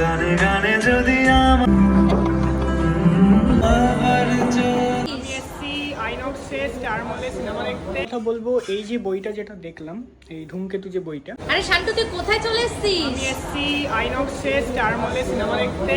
গানে গানে যদি কথা বলব এই যে বইটা যেটা দেখলাম এই ধূমকেতু যে বইটা। আরে শান্তু তুই কোথায় চলে এসেছিস? আমি এসছি আইনক্সে স্টার মলে সিনেমা দেখতে।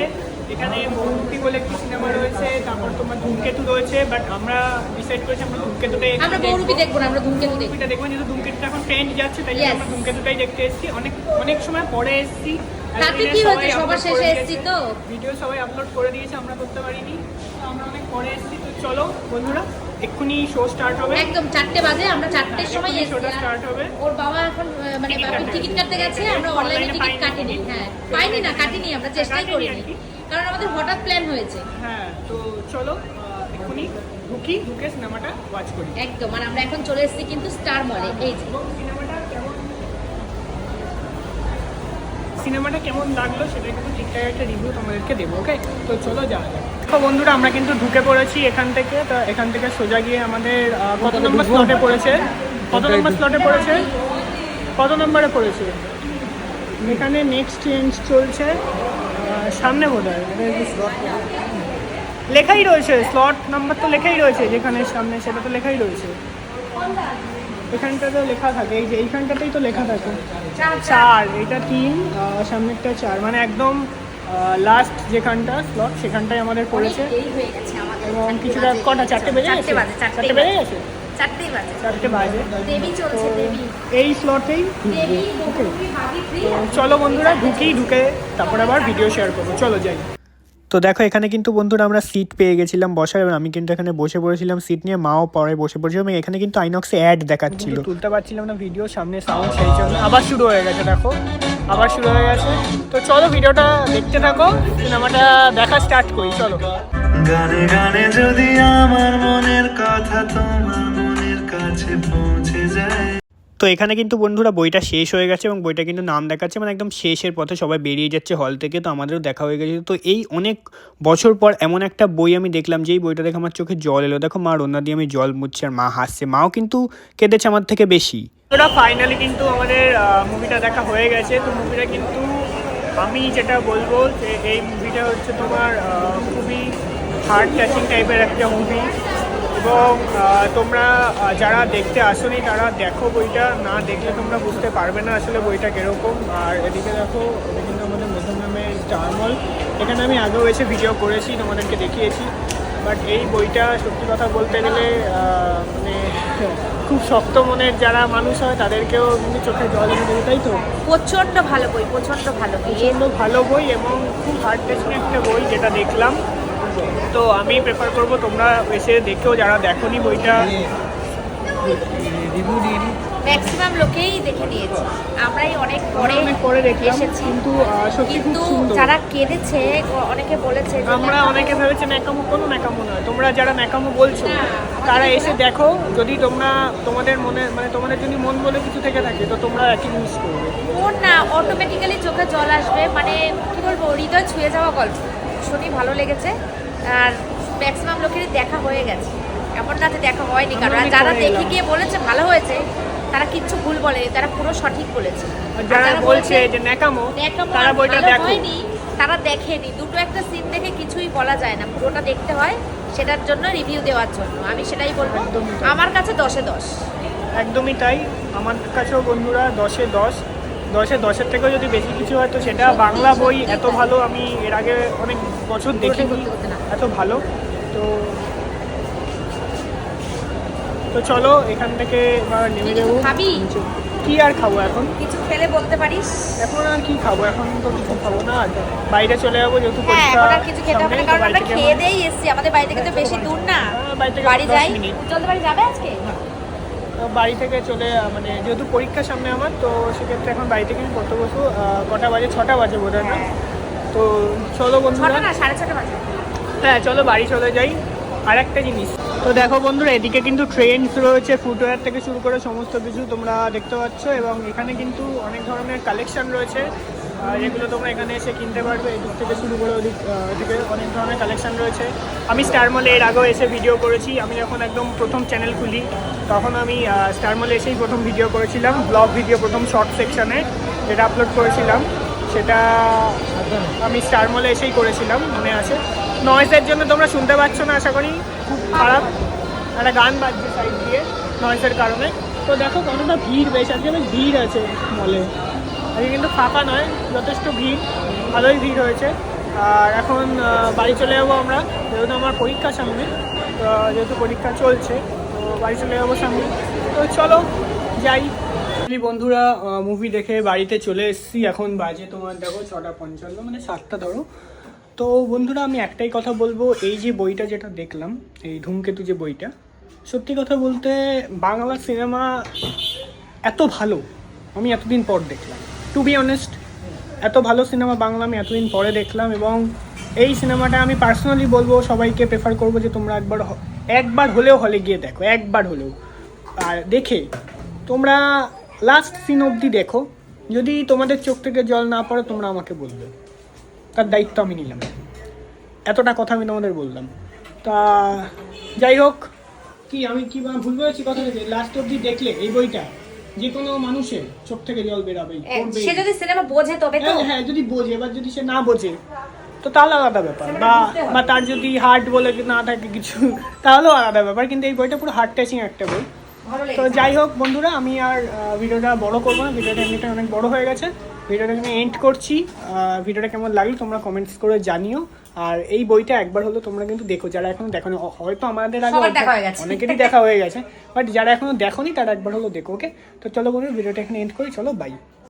এখানে বহুমুখী বলে একটি সিনেমা রয়েছে তারপর তোমার ধূমকেতু রয়েছে বাট আমরা ডিসাইড করেছি আমরা ধূমকেতুটাই আমরা বহুরূপী দেখব না আমরা ধূমকেতু দেখব। দেখবেন যেহেতু ধূমকেতুটা এখন ট্রেন্ড যাচ্ছে তাই আমরা ধূমকেতুটাই দেখতে এসেছি। অনেক অনেক সময় পরে এসেছি তাতে কি হয়েছে সবার শেষে এসেছি তো? ভিডিও সবাই আপলোড করে দিয়েছে আমরা করতে পারিনি। আমরা অনেক পরে এসেছি তো চলো বন্ধুরা এক্ষুনি শো স্টার্ট হবে। একদম চারটে বাজে আমরা চারটের সময় এক্ষুনি শোটা স্টার্ট হবে। ওর বাবা এখন মানে টিকিট কাটতে টিকিট কাটতে গেছে আমরা অনলাইনে টিকিট কাটিনি। হ্যাঁ পাইনি না কাটিনি আমরা চেষ্টাই করিনি। কারণ আমাদের হঠাৎ প্ল্যান হয়েছে। হ্যাঁ তো চলো এক্ষুনি ঢুকি ঢুকে সিনেমাটা ওয়াচ করি। একদম আর আমরা এখন চলে এসেছি কিন্তু স্টার মলে এই যে। সিনেমাটা কেমন সিনেমাটা কেমন লাগল সেটা কিন্তু ঠিকঠাক একটা রিভিউ তোমাদেরকে দেবো ওকে তো চলো যাওয়া যাক। তো বন্ধুরা আমরা কিন্তু ঢুকে পড়েছি এখান থেকে তো এখান থেকে সোজা গিয়ে আমাদের কত নম্বর স্লটে পড়েছে? কত নম্বর স্লটে পড়েছে? কত নম্বরে পড়েছে? এখানে নেক্সট চেঞ্জ চলছে সামনে বোধ হয়। লেখাই রয়েছে স্লট নাম্বার তো লেখাই রয়েছে যেখানে সামনে সেটা তো লেখাই রয়েছে। এখানটাতে লেখা থাকে এই যে এইখানটাতেই তো লেখা থাকে। চার এটা তিন সামনেরটা চার। মানে একদম লাস্ট যেখানটা স্লট সেখানটাই আমাদের পড়েছে। এবং কিছুটা কটা? চারটে বেজে গেছে? চারটে বাজে গেছে? চারটে বাজে। তো এই স্লটেই। চলো বন্ধুরা ঢুকেই ঢুকে তারপর আবার ভিডিও শেয়ার করব। চলো যাই। তো দেখো এখানে কিন্তু বন্ধুরা আমরা সিট পেয়ে গেছিলাম বসার এবং আমি কিন্তু এখানে বসে পড়েছিলাম সিট নিয়ে মাও পরে বসে পড়েছিল এবং এখানে কিন্তু আইনক্সে অ্যাড দেখাচ্ছিল। তুলতে পারছিলাম না ভিডিও সামনে সাউন্ড সেই জন্য আবার শুরু হয়ে গেছে দেখো আবার শুরু হয়ে গেছে। তো চলো ভিডিওটা দেখতে থাকো সিনেমাটা দেখা স্টার্ট করি চলো। গানে গানে যদি আমার মনের কথা তোমার মনের কাছে পৌঁছে তো এখানে কিন্তু বন্ধুরা বইটা শেষ হয়ে গেছে এবং বইটা কিন্তু নাম দেখাচ্ছে মানে একদম শেষের পথে সবাই বেরিয়ে যাচ্ছে হল থেকে, তো আমাদেরও দেখা হয়ে গেছে। তো এই অনেক বছর পর এমন একটা বই আমি দেখলাম যে এই বইটা দেখে আমার চোখে জল এলো। দেখো মা রোনা দিয়ে আমি জল মুছছে আর মা হাসছে। মাও কিন্তু কেঁদেছে আমার থেকে বেশি। ওটা ফাইনালি কিন্তু আমাদের মুভিটা দেখা হয়ে গেছে। তো মুভিটা কিন্তু আমি যেটা বলব যে, এই মুভিটা হচ্ছে তোমার খুবই হার্ট টাচিং টাইপের একটা মুভি এবং তোমরা যারা দেখতে আসোনি তারা দেখো বইটা। না দেখলে তোমরা বুঝতে পারবে না আসলে বইটা কীরকম। আর এদিকে দেখো এটা কিন্তু আমাদের মধ্যম নামে স্টারমল এখানে আমি আগেও এসে ভিডিও করেছি তোমাদেরকে দেখিয়েছি। বাট এই বইটা সত্যি কথা বলতে গেলে মানে খুব শক্ত মনের যারা মানুষ হয় তাদেরকেও কিন্তু চোখে জল এনে দেবে তাই তো? প্রচণ্ড ভালো বই প্রচণ্ড ভালো বই। প্রচণ্ড ভালো বই এবং খুব হার্ড টাচিং একটা বই যেটা দেখলাম। তো আমি প্রেফার করব তোমরা এসে দেখেও যারা দেখোনি বইটা। ম্যাক্সিমাম লোকেই দেখে নিয়েছে। আমরাই অনেক পরে অনেক পরে দেখলাম এসেছি। কিন্তু সত্যি খুব সুন্দর। যারা কেঁদেছে অনেকে বলেছে আমরা অনেকে ভেবেছি ন্যাকামো কোনো ন্যাকামো নয়। তোমরা যারা ন্যাকামো বলছো না, তারা এসে দেখো যদি তোমরা তোমাদের মনে মানে তোমাদের যদি মন বলে কিছু থেকে থাকে তো তোমরা একই মিস করবে। মন না অটোমেটিক্যালি চোখে জল আসবে। মানে কি বলব হৃদয় ছুঁয়ে যাওয়া গল্প। ভীষণই ভালো লেগেছে। আর ম্যাক্সিমাম লোকেরই দেখা হয়ে গেছে। এমন না যে দেখা হয়নি কারণ আর যারা দেখে গিয়ে বলেছে ভালো হয়েছে তারা কিচ্ছু ভুল বলেনি তারা পুরো সঠিক বলেছে। যারা বলছে যে ন্যাকামো তারা বইটা দেখো। তারা দেখেনি। দুটো একটা সিন দেখে কিছুই বলা যায় না। পুরোটা দেখতে হয় সেটার জন্য রিভিউ দেওয়ার জন্য। আমি সেটাই বলব। আমার কাছে দশে দশ। একদমই তাই। আমার কাছেও বন্ধুরা দশে দশ। দশে দশের থেকেও যদি বেশি কিছু হয় তো সেটা বাংলা বই এত ভালো আমি এর আগে অনেক বছর দেখিনি। এত ভালো। তো তো চলো এখান থেকে এবার নেমে যাব। খাবি? কি আর খাব এখন? কিছু খেলে বলতে পারিস? এখন আর কি খাব? এখন তো কিছু খাব না। বাইরে চলে যাব যেহেতু হ্যাঁ এখন আর কিছু খেতে হবে না কারণ আমরা খেয়ে দিয়েই এসেছি। আমাদের বাড়ি থেকে তো বেশি দূর না। হ্যাঁ, বাড়ি যাই। চলতে বাড়ি যাবে আজকে? তো বাড়ি থেকে চলে মানে যেহেতু পরীক্ষার সামনে আমার তো সেক্ষেত্রে এখন বাড়ি থেকে আমি পড়তে বসবো কটা বাজে ছটা বাজে বোধ হয় তো চলো বন্ধুরা। না সাড়ে ছটা বাজে। হ্যাঁ চলো বাড়ি চলে যাই। আর একটা জিনিস। তো দেখো বন্ধুরা এদিকে কিন্তু ট্রেন্স রয়েছে ফুটওয়্যার থেকে শুরু করে সমস্ত কিছু তোমরা দেখতে পাচ্ছ এবং এখানে কিন্তু অনেক ধরনের কালেকশন রয়েছে। যেগুলো তোমরা এখানে এসে কিনতে পারবে। এদিক থেকে শুরু করে ওদিক এদিকে অনেক ধরনের কালেকশন রয়েছে। আমি স্টার মলে এর আগেও এসে ভিডিও করেছি। আমি যখন একদম প্রথম চ্যানেল খুলি, তখন আমি স্টার মলে এসেই প্রথম ভিডিও করেছিলাম ব্লগ ভিডিও প্রথম শর্ট সেকশনে যেটা আপলোড করেছিলাম। সেটা আমি স্টার মলে এসেই করেছিলাম, মনে আছে। নয়েসের জন্য তোমরা শুনতে পাচ্ছ না, আশা করি। খুব খারাপ। একটা গান বাজছে সাইড দিয়ে নয়েসের কারণে। তো দেখো কতটা ভিড়, বেশ আজকে বেশ ভিড় আছে মলে আজকে কিন্তু ফাঁকা নয়, যথেষ্ট ভিড়, ভালোই ভিড় হয়েছে। আর এখন বাড়ি চলে যাব আমরা, যেহেতু আমার পরীক্ষা সামনে যেহেতু পরীক্ষা চলছে, তো বাড়ি চলে যাব সামনে। তো চলো, যাই। বন্ধুরা মুভি দেখে বাড়িতে চলে এসেছি, এখন বাজে তোমার, দেখো, ছটা পঞ্চান্ন মানে সাতটা ধরো। তো বন্ধুরা, আমি একটাই কথা বলব, এই যে বইটা যেটা দেখলাম, এই ধূমকেতু যে বইটা, সত্যি কথা বলতে বাংলা সিনেমা এত ভালো, আমি এতদিন পর দেখলাম। টু বি অনেস্ট এত ভালো সিনেমা বাংলা আমি এতদিন পরে দেখলাম এবং এই সিনেমাটা আমি পার্সোনালি বলব সবাইকে প্রেফার করব যে তোমরা একবার একবার হলেও হলে গিয়ে দেখো, একবার হলেও। আর দেখে, তোমরা লাস্ট সিন অবধি দেখো। যদি তোমাদের চোখ থেকে জল না পড়ে, তোমরা আমাকে বলবে। তার দায়িত্ব আমি নিলাম। এতটা কথা আমি তোমাদের বললাম। তা যাই হোক, কি আমি কি ভুল বলেছি কথা লাস্ট অবধি দেখলে এই বইটা। যে কোনো মানুষের চোখ থেকে জল বেরাবেই সে যদি সিনেমা বোঝে তবে তো। হ্যাঁ হ্যাঁ যদি বোঝে এবার যদি সে না বোঝে তো তাহলে আলাদা ব্যাপার। বা বা তার যদি হার্ট বলে না থাকে কিছু তাহলেও আলাদা ব্যাপার। কিন্তু এই বইটা পুরো হার্ট টাচিং একটা বই। তো যাই হোক বন্ধুরা আমি আর ভিডিওটা বড় করব না ভিডিওটা এমনিটা অনেক বড় হয়ে গেছে। ভিডিওটা আমি এন্ড করছি। ভিডিওটা কেমন লাগল তোমরা কমেন্টস করে জানিও। আর এই বইটা একবার হলো তোমরা কিন্তু দেখো। যারা এখনও দেখো হয়তো আমাদের আগে। অনেকেরই দেখা হয়ে গেছে বাট যারা এখনও দেখোনি তারা একবার হলো দেখো ওকে তো চলো বন্ধু ভিডিওটা এখানে এন্ড করি চলো বাই